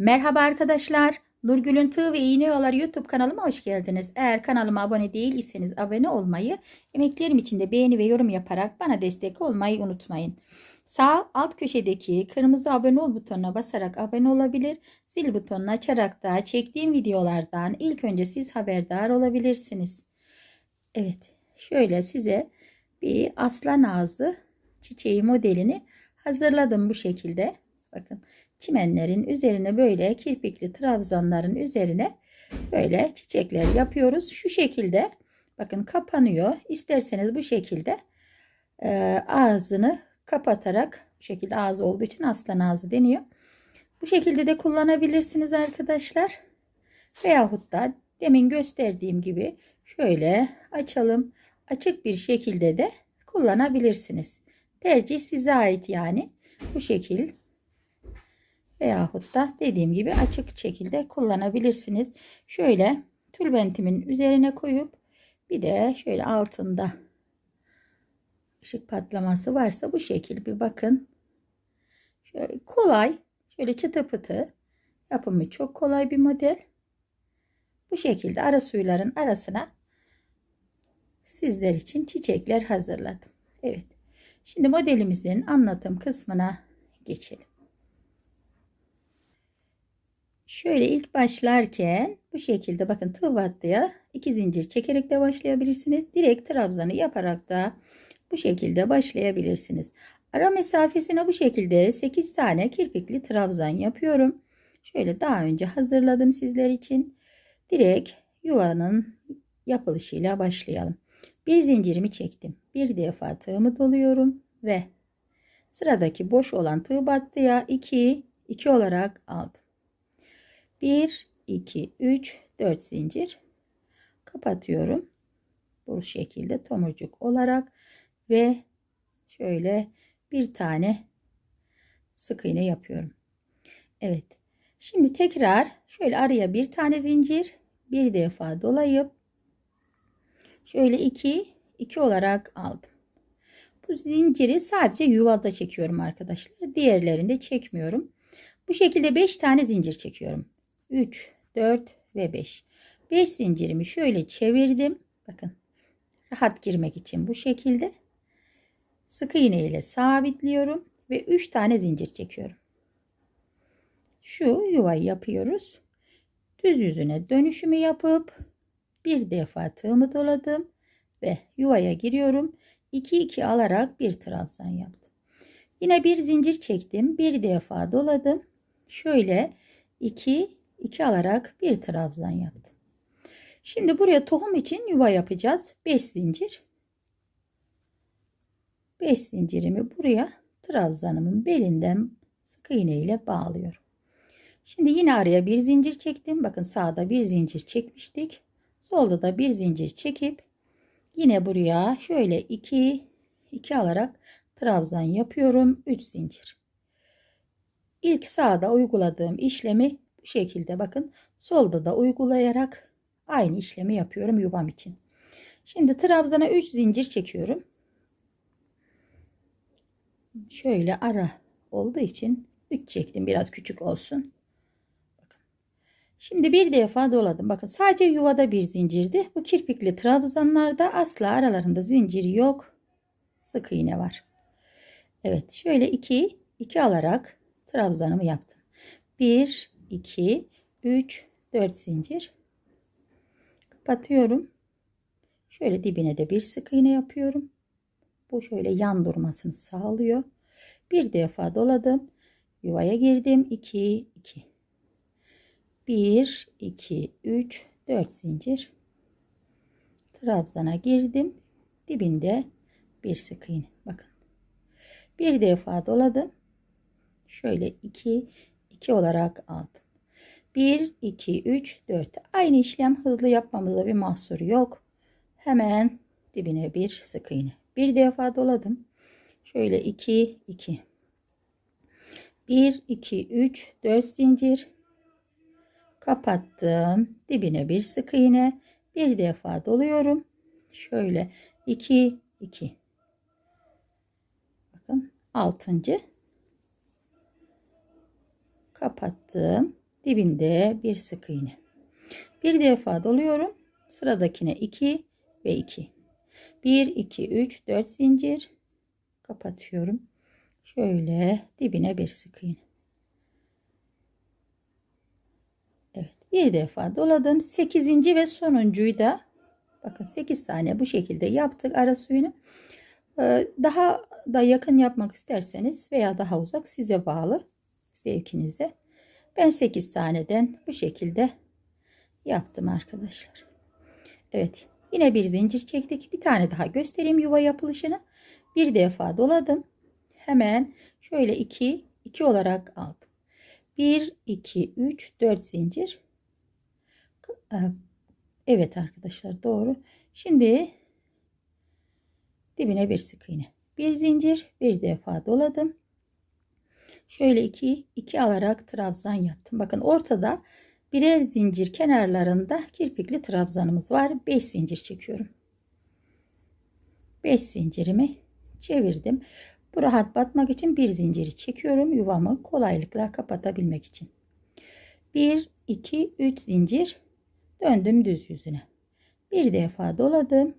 Merhaba arkadaşlar. Nurgül'ün Tığ ve İğne Yolları YouTube kanalıma hoş geldiniz. Eğer kanalıma abone değilseniz abone olmayı, emeklerim için de beğeni ve yorum yaparak bana destek olmayı unutmayın. Sağ alt köşedeki kırmızı abone ol butonuna basarak abone olabilir, zil butonunu açarak da çektiğim videolardan ilk önce siz haberdar olabilirsiniz. Evet, şöyle size bir aslan ağzı çiçeği modelini hazırladım bu şekilde. Bakın çimenlerin üzerine böyle kirpikli trabzanların üzerine böyle çiçekler yapıyoruz. Şu şekilde bakın kapanıyor. İsterseniz bu şekilde e, ağzını kapatarak bu şekilde ağzı olduğu için aslan ağzı deniyor. Bu şekilde de kullanabilirsiniz arkadaşlar. Veyahut da demin gösterdiğim gibi şöyle açalım. Açık bir şekilde de kullanabilirsiniz. Tercih size ait yani. Bu şekil veyahut da dediğim gibi açık şekilde kullanabilirsiniz. Şöyle tülbentimin üzerine koyup bir de şöyle altında ışık patlaması varsa bu şekil bir bakın. Şöyle kolay, şöyle çıtı pıtı yapımı çok kolay bir model. Bu şekilde ara suyların arasına sizler için çiçekler hazırladım. Evet. Şimdi modelimizin anlatım kısmına geçelim. Şöyle ilk başlarken bu şekilde bakın tığ battıya iki zincir çekerek de başlayabilirsiniz. Direkt trabzanı yaparak da bu şekilde başlayabilirsiniz. Ara mesafesine bu şekilde 8 tane kirpikli trabzan yapıyorum. Şöyle daha önce hazırladım sizler için. Direkt yuvanın yapılışıyla başlayalım. Bir zincirimi çektim. Bir defa tığımı doluyorum ve sıradaki boş olan tığ battıya 2 2 olarak aldım. 1 2 3 4 zincir kapatıyorum. Bu şekilde tomurcuk olarak ve şöyle bir tane sık iğne yapıyorum. Evet. Şimdi tekrar şöyle araya bir tane zincir bir defa dolayıp şöyle 2 2 olarak aldım. Bu zinciri sadece yuvada çekiyorum arkadaşlar. Diğerlerinde çekmiyorum. Bu şekilde 5 tane zincir çekiyorum. 3, 4 ve 5. 5 zincirimi şöyle çevirdim. Bakın rahat girmek için bu şekilde sık iğne ile sabitliyorum ve 3 tane zincir çekiyorum. Şu yuvayı yapıyoruz. Düz yüzüne dönüşümü yapıp bir defa tığımı doladım ve yuvaya giriyorum. 2 2 alarak bir trabzan yaptım. Yine bir zincir çektim. Bir defa doladım. Şöyle 2 2 alarak bir trabzan yaptım. Şimdi buraya tohum için yuva yapacağız. 5 zincir. 5 zincirimi buraya trabzanımın belinden sık iğne ile bağlıyorum. Şimdi yine araya bir zincir çektim. Bakın sağda bir zincir çekmiştik. Solda da bir zincir çekip yine buraya şöyle 2 2 alarak trabzan yapıyorum. 3 zincir. İlk sağda uyguladığım işlemi bu şekilde bakın solda da uygulayarak aynı işlemi yapıyorum yuvam için. Şimdi trabzana 3 zincir çekiyorum. Şöyle ara olduğu için 3 çektim biraz küçük olsun. Şimdi bir defa doladım. Bakın sadece yuvada bir zincirdi. Bu kirpikli trabzanlarda asla aralarında zincir yok. Sık iğne var. Evet şöyle 2 2 alarak trabzanımı yaptım. 1 2 3 4 zincir kapatıyorum. Şöyle dibine de bir sık iğne yapıyorum. Bu şöyle yan durmasını sağlıyor. Bir defa doladım. Yuvaya girdim. 2 2 1 2 3 4 zincir trabzana girdim. Dibinde bir sık iğne. Bakın. Bir defa doladım. Şöyle 2 2 olarak aldım. 1 2 3 4 aynı işlem hızlı yapmamıza bir mahsur yok. Hemen dibine bir sık iğne. Bir defa doladım. Şöyle 2 2 1 2 3 4 zincir kapattım. Dibine bir sık iğne. Bir defa doluyorum. Şöyle 2 2 Bakın 6. kapattım. Dibinde bir sık iğne. Bir defa doluyorum. Sıradakine 2 ve 2. 1 2 3 4 zincir kapatıyorum. Şöyle dibine bir sık iğne. Evet, bir defa doladım. 8. ve sonuncuyu da bakın 8 tane bu şekilde yaptık ara suyunu. Ee, Daha da yakın yapmak isterseniz veya daha uzak size bağlı zevkinize. Ben 8 taneden bu şekilde yaptım arkadaşlar. Evet yine bir zincir çektik. Bir tane daha göstereyim yuva yapılışını. Bir defa doladım. Hemen şöyle 2 2 olarak aldım. 1 2 3 4 zincir. Evet arkadaşlar doğru. Şimdi dibine bir sık iğne. Bir zincir bir defa doladım. Şöyle iki, iki alarak trabzan yaptım. Bakın ortada birer zincir kenarlarında kirpikli trabzanımız var. 5 zincir çekiyorum. 5 zincirimi çevirdim. Bu rahat batmak için bir zinciri çekiyorum. Yuvamı kolaylıkla kapatabilmek için. 1, 2, 3 zincir döndüm düz yüzüne. Bir defa doladım.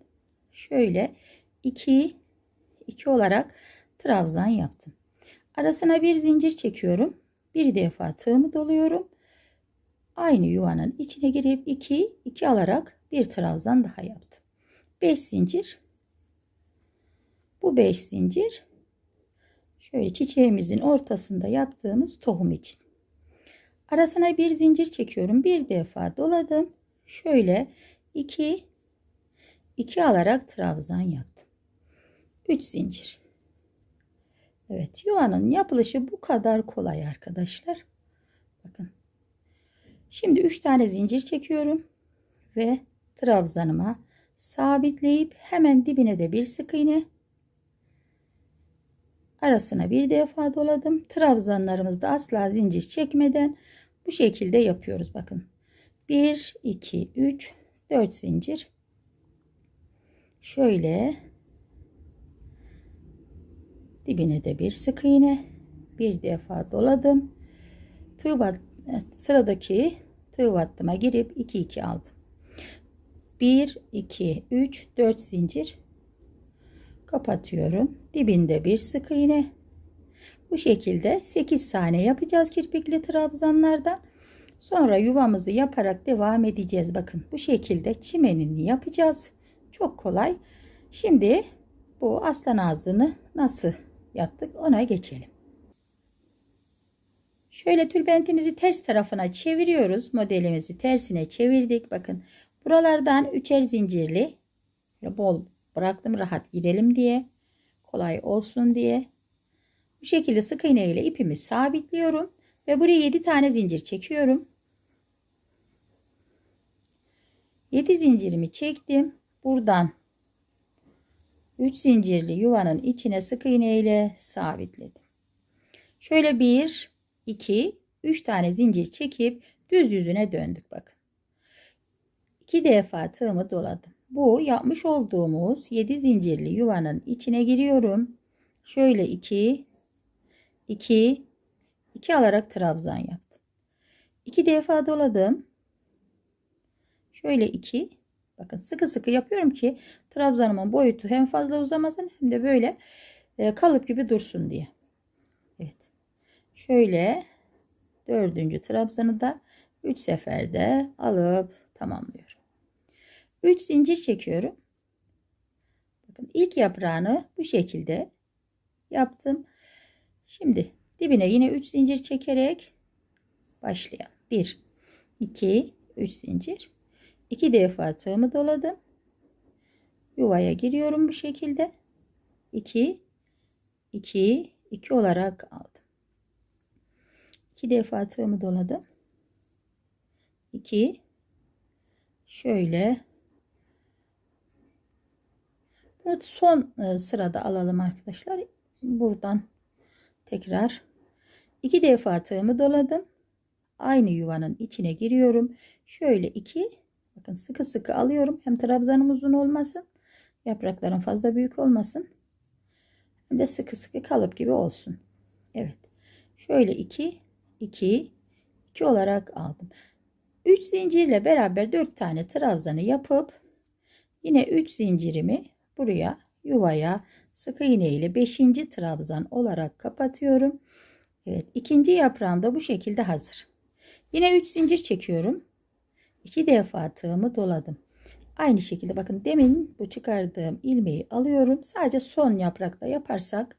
Şöyle 2, 2 olarak trabzan yaptım. Arasına bir zincir çekiyorum. Bir defa tığımı doluyorum. Aynı yuvanın içine girip 2 2 alarak bir trabzan daha yaptım. 5 zincir. Bu 5 zincir şöyle çiçeğimizin ortasında yaptığımız tohum için. Arasına bir zincir çekiyorum. Bir defa doladım. Şöyle 2 2 alarak trabzan yaptım. 3 zincir. Evet yuvanın yapılışı bu kadar kolay arkadaşlar. Bakın. Şimdi 3 tane zincir çekiyorum ve trabzanıma sabitleyip hemen dibine de bir sık iğne arasına bir defa doladım. Trabzanlarımızda asla zincir çekmeden bu şekilde yapıyoruz. Bakın. 1 2 3 4 zincir. Şöyle dibine de bir sık iğne. Bir defa doladım. Tığ sıradaki tığ battıma girip 2 2 aldım. 1 2 3 4 zincir kapatıyorum. Dibinde bir sık iğne. Bu şekilde 8 tane yapacağız kirpikli trabzanlardan sonra yuvamızı yaparak devam edeceğiz. Bakın bu şekilde çimenini yapacağız. Çok kolay. Şimdi bu aslan ağzını nasıl yaptık ona geçelim. Şöyle tülbentimizi ters tarafına çeviriyoruz. Modelimizi tersine çevirdik. Bakın buralardan üçer zincirli bol bıraktım rahat girelim diye. Kolay olsun diye. Bu şekilde sık iğne ile ipimi sabitliyorum. Ve buraya 7 tane zincir çekiyorum. 7 zincirimi çektim. Buradan 3 zincirli yuvanın içine sık iğne ile sabitledim. Şöyle 1, 2, 3 tane zincir çekip düz yüzüne döndük bakın. 2 defa tığımı doladım. Bu yapmış olduğumuz 7 zincirli yuvanın içine giriyorum. Şöyle 2, 2, 2 alarak trabzan yaptım. 2 defa doladım. Şöyle 2, Bakın sıkı sıkı yapıyorum ki trabzanımın boyutu hem fazla uzamasın hem de böyle e, kalıp gibi dursun diye. Evet. Şöyle dördüncü trabzanı da 3 seferde alıp tamamlıyorum. 3 zincir çekiyorum. Bakın ilk yaprağını bu şekilde yaptım. Şimdi dibine yine 3 zincir çekerek başlayalım. 1 2 3 zincir iki defa tığımı doladım. Yuvaya giriyorum bu şekilde. 2 2 2 olarak aldım. 2 defa tığımı doladım. 2 şöyle bunu son e, sırada alalım arkadaşlar. Buradan tekrar 2 defa tığımı doladım. Aynı yuvanın içine giriyorum. Şöyle 2 Bakın sıkı sıkı alıyorum. Hem trabzanım uzun olmasın. Yaprakların fazla büyük olmasın. Hem de sıkı sıkı kalıp gibi olsun. Evet. Şöyle 2 2 2 olarak aldım. 3 zincirle beraber 4 tane trabzanı yapıp yine 3 zincirimi buraya yuvaya sık iğne ile 5. trabzan olarak kapatıyorum. Evet ikinci yaprağım da bu şekilde hazır. Yine 3 zincir çekiyorum. 2 defa tığımı doladım. Aynı şekilde bakın demin bu çıkardığım ilmeği alıyorum. Sadece son yaprakta yaparsak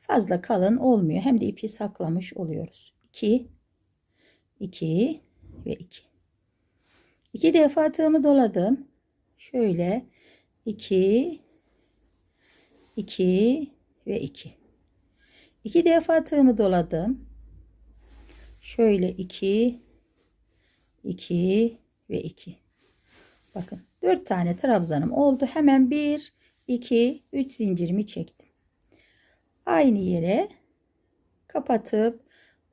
fazla kalın olmuyor. Hem de ipi saklamış oluyoruz. 2 2 ve 2. 2 defa tığımı doladım. Şöyle 2 2 ve 2. 2 defa tığımı doladım. Şöyle 2 2 ve 2. Bakın 4 tane trabzanım oldu. Hemen 1 2 3 zincirimi çektim. Aynı yere kapatıp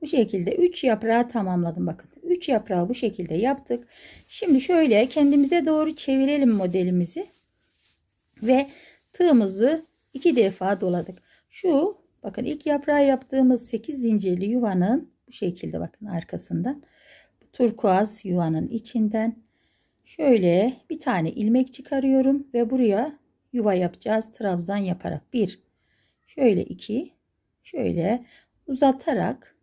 bu şekilde 3 yaprağı tamamladım bakın. 3 yaprağı bu şekilde yaptık. Şimdi şöyle kendimize doğru çevirelim modelimizi. Ve tığımızı 2 defa doladık. Şu bakın ilk yaprağı yaptığımız 8 zincirli yuvanın bu şekilde bakın arkasından turkuaz yuvanın içinden. Şöyle bir tane ilmek çıkarıyorum ve buraya yuva yapacağız trabzan yaparak. Bir şöyle iki şöyle uzatarak.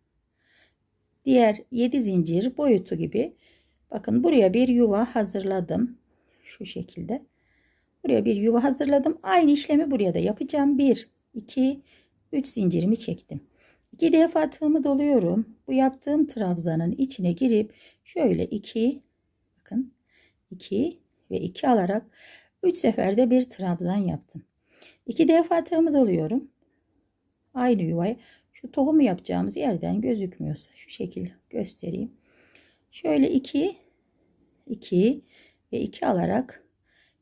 Diğer 7 zincir boyutu gibi. Bakın buraya bir yuva hazırladım. Şu şekilde. Buraya bir yuva hazırladım. Aynı işlemi buraya da yapacağım. 1 2 3 zincirimi çektim 2 defa tığımı doluyorum bu yaptığım trabzanın içine girip şöyle 2 bakın 2 ve 2 alarak 3 seferde bir trabzan yaptım 2 defa tığımı doluyorum aynı yuvayı şu tohumu yapacağımız yerden gözükmüyorsa şu şekilde göstereyim. Şöyle 2 2 ve 2 alarak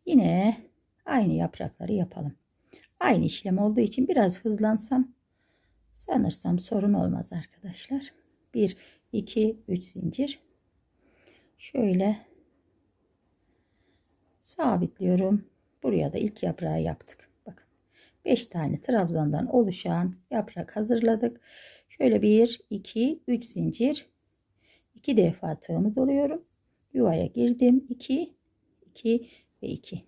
yine aynı yaprakları yapalım. Aynı işlem olduğu için biraz hızlansam sanırsam sorun olmaz arkadaşlar. 1 2 3 zincir. Şöyle sabitliyorum. Buraya da ilk yaprağı yaptık. 5 tane trabzandan oluşan yaprak hazırladık. Şöyle 1, 2, 3 zincir. 2 defa tığımı doluyorum. Yuvaya girdim. 2, 2 ve 2.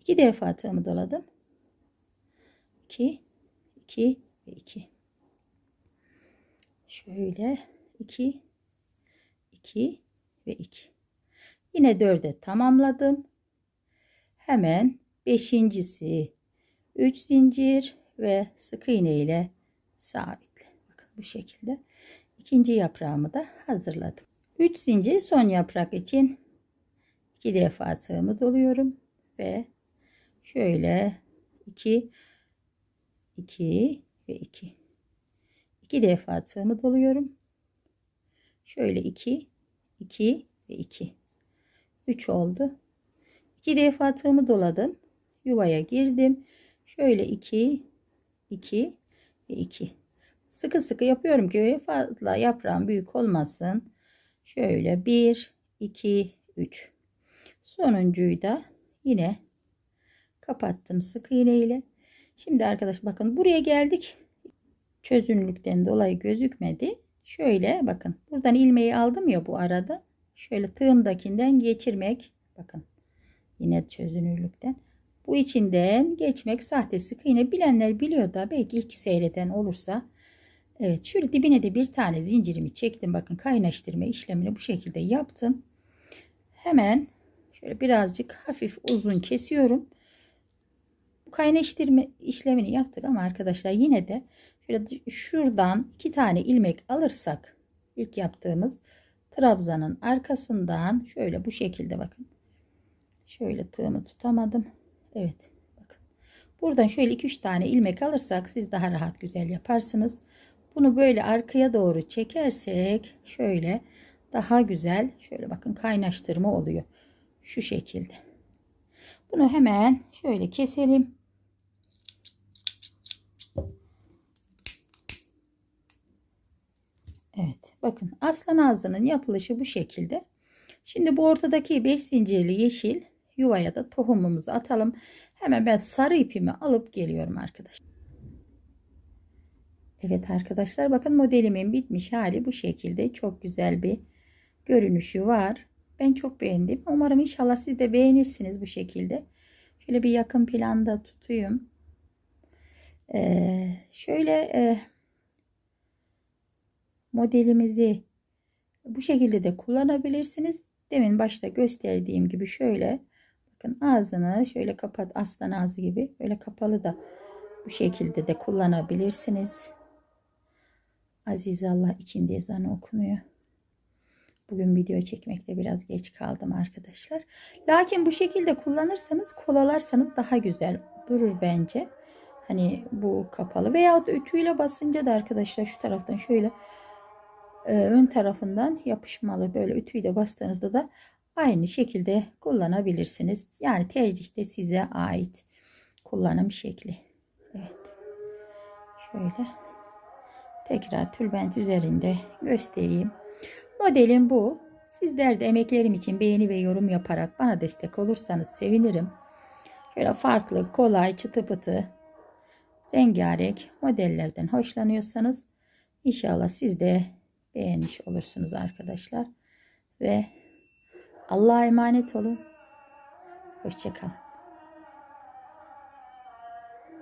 2 defa tığımı doladım. 2, 2 ve 2. Şöyle 2, 2 ve 2. Yine 4'e tamamladım. Hemen beşincisi 3 zincir ve sık iğne ile sabitle. Bakın bu şekilde. ikinci yaprağımı da hazırladım. 3 zincir son yaprak için 2 defa tığımı doluyorum ve şöyle 2 2 ve 2 2 defa tığımı doluyorum. Şöyle 2 2 ve 2 3 oldu. 2 defa tığımı doladım. Yuvaya girdim. Şöyle 2, 2 ve 2. Sıkı sıkı yapıyorum ki fazla yaprağım büyük olmasın. Şöyle 1, 2, 3. Sonuncuyu da yine kapattım sık iğne ile. Şimdi arkadaş bakın buraya geldik. Çözünürlükten dolayı gözükmedi. Şöyle bakın buradan ilmeği aldım ya bu arada. Şöyle tığımdakinden geçirmek. Bakın yine çözünürlükten. Bu içinden geçmek sahte sık iğne bilenler biliyor da belki ilk seyreden olursa. Evet şöyle dibine de bir tane zincirimi çektim. Bakın kaynaştırma işlemini bu şekilde yaptım. Hemen şöyle birazcık hafif uzun kesiyorum. Bu kaynaştırma işlemini yaptık ama arkadaşlar yine de şöyle şuradan iki tane ilmek alırsak ilk yaptığımız trabzanın arkasından şöyle bu şekilde bakın. Şöyle tığımı tutamadım. Evet. Bakın. Buradan şöyle 2-3 tane ilmek alırsak siz daha rahat güzel yaparsınız. Bunu böyle arkaya doğru çekersek şöyle daha güzel şöyle bakın kaynaştırma oluyor. Şu şekilde. Bunu hemen şöyle keselim. Evet bakın aslan ağzının yapılışı bu şekilde. Şimdi bu ortadaki 5 zincirli yeşil yuvaya da tohumumuzu atalım. Hemen ben sarı ipimi alıp geliyorum arkadaşlar. Evet arkadaşlar bakın modelimin bitmiş hali bu şekilde. Çok güzel bir görünüşü var. Ben çok beğendim. Umarım inşallah siz de beğenirsiniz bu şekilde. Şöyle bir yakın planda tutayım. Ee, şöyle e, modelimizi bu şekilde de kullanabilirsiniz. Demin başta gösterdiğim gibi şöyle bakın ağzını şöyle kapat aslan ağzı gibi böyle kapalı da bu şekilde de kullanabilirsiniz. Aziz Allah ikindi ezanı okunuyor. Bugün video çekmekte biraz geç kaldım arkadaşlar. Lakin bu şekilde kullanırsanız kolalarsanız daha güzel durur bence. Hani bu kapalı veya da ütüyle basınca da arkadaşlar şu taraftan şöyle ön tarafından yapışmalı böyle ütüyü de bastığınızda da aynı şekilde kullanabilirsiniz. Yani tercih de size ait kullanım şekli. Evet. Şöyle tekrar tülbent üzerinde göstereyim. Modelim bu. Sizler de emeklerim için beğeni ve yorum yaparak bana destek olursanız sevinirim. Şöyle farklı, kolay, çıtı pıtı, rengarenk modellerden hoşlanıyorsanız inşallah siz de beğenmiş olursunuz arkadaşlar. Ve Allah'a emanet olun. Hoşçakalın.